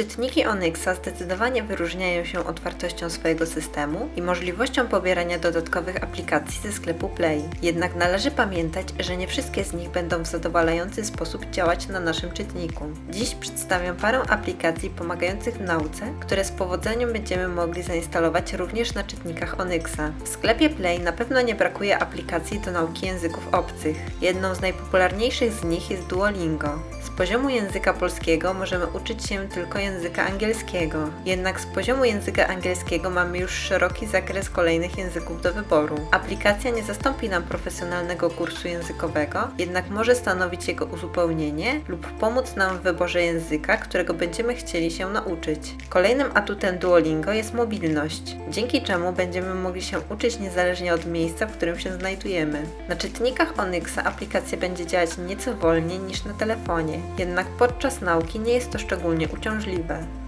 Czytniki Onyxa zdecydowanie wyróżniają się otwartością swojego systemu i możliwością pobierania dodatkowych aplikacji ze sklepu Play. Jednak należy pamiętać, że nie wszystkie z nich będą w zadowalający sposób działać na naszym czytniku. Dziś przedstawiam parę aplikacji pomagających w nauce, które z powodzeniem będziemy mogli zainstalować również na czytnikach Onyxa. W sklepie Play na pewno nie brakuje aplikacji do nauki języków obcych. Jedną z najpopularniejszych z nich jest Duolingo. Z poziomu języka polskiego możemy uczyć się tylko języka angielskiego. Jednak z poziomu języka angielskiego mamy już szeroki zakres kolejnych języków do wyboru. Aplikacja nie zastąpi nam profesjonalnego kursu językowego, jednak może stanowić jego uzupełnienie lub pomóc nam w wyborze języka, którego będziemy chcieli się nauczyć. Kolejnym atutem Duolingo jest mobilność, dzięki czemu będziemy mogli się uczyć niezależnie od miejsca, w którym się znajdujemy. Na czytnikach Onyxa aplikacja będzie działać nieco wolniej niż na telefonie, jednak podczas nauki nie jest to szczególnie uciążliwe.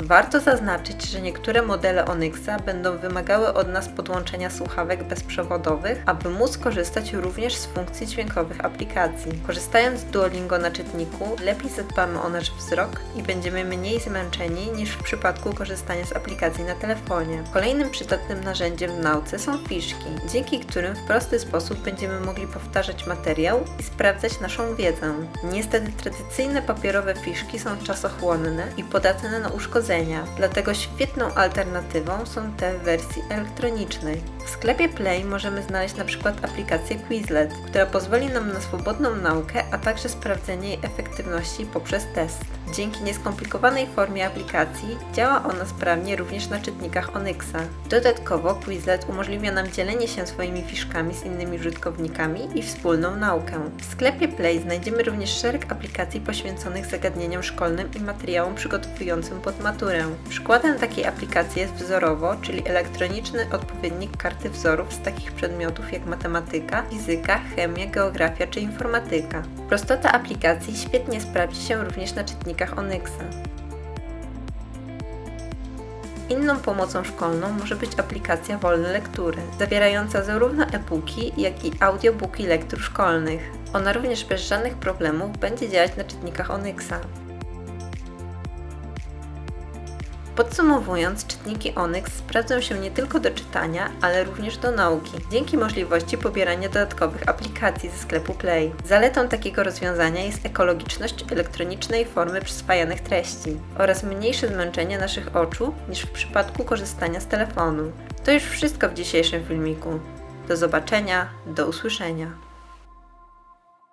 Warto zaznaczyć, że niektóre modele Onyxa będą wymagały od nas podłączenia słuchawek bezprzewodowych, aby móc korzystać również z funkcji dźwiękowych aplikacji. Korzystając z Duolingo na czytniku, lepiej zadbamy o nasz wzrok i będziemy mniej zmęczeni niż w przypadku korzystania z aplikacji na telefonie. Kolejnym przydatnym narzędziem w nauce są fiszki, dzięki którym w prosty sposób będziemy mogli powtarzać materiał i sprawdzać naszą wiedzę. Niestety tradycyjne papierowe fiszki są czasochłonne i podatne na uszkodzenia, dlatego świetną alternatywą są te w wersji elektronicznej. W sklepie Play możemy znaleźć na przykład aplikację Quizlet, która pozwoli nam na swobodną naukę, a także sprawdzenie jej efektywności poprzez test. Dzięki nieskomplikowanej formie aplikacji działa ona sprawnie również na czytnikach Onyxa. Dodatkowo Quizlet umożliwia nam dzielenie się swoimi fiszkami z innymi użytkownikami i wspólną naukę. W sklepie Play znajdziemy również szereg aplikacji poświęconych zagadnieniom szkolnym i materiałom przygotowującym pod maturę. Przykładem takiej aplikacji jest Wzorowo, czyli elektroniczny odpowiednik karty wzorów z takich przedmiotów jak matematyka, fizyka, chemia, geografia czy informatyka. Prostota aplikacji świetnie sprawdzi się również na czytnikach Onyxa. Inną pomocą szkolną może być aplikacja Wolne Lektury, zawierająca zarówno e-booki, jak i audiobooki lektur szkolnych. Ona również bez żadnych problemów będzie działać na czytnikach Onyxa. Podsumowując, czytniki Onyx sprawdzą się nie tylko do czytania, ale również do nauki, dzięki możliwości pobierania dodatkowych aplikacji ze sklepu Play. Zaletą takiego rozwiązania jest ekologiczność elektronicznej formy przyswajanych treści oraz mniejsze zmęczenie naszych oczu niż w przypadku korzystania z telefonu. To już wszystko w dzisiejszym filmiku. Do zobaczenia, do usłyszenia.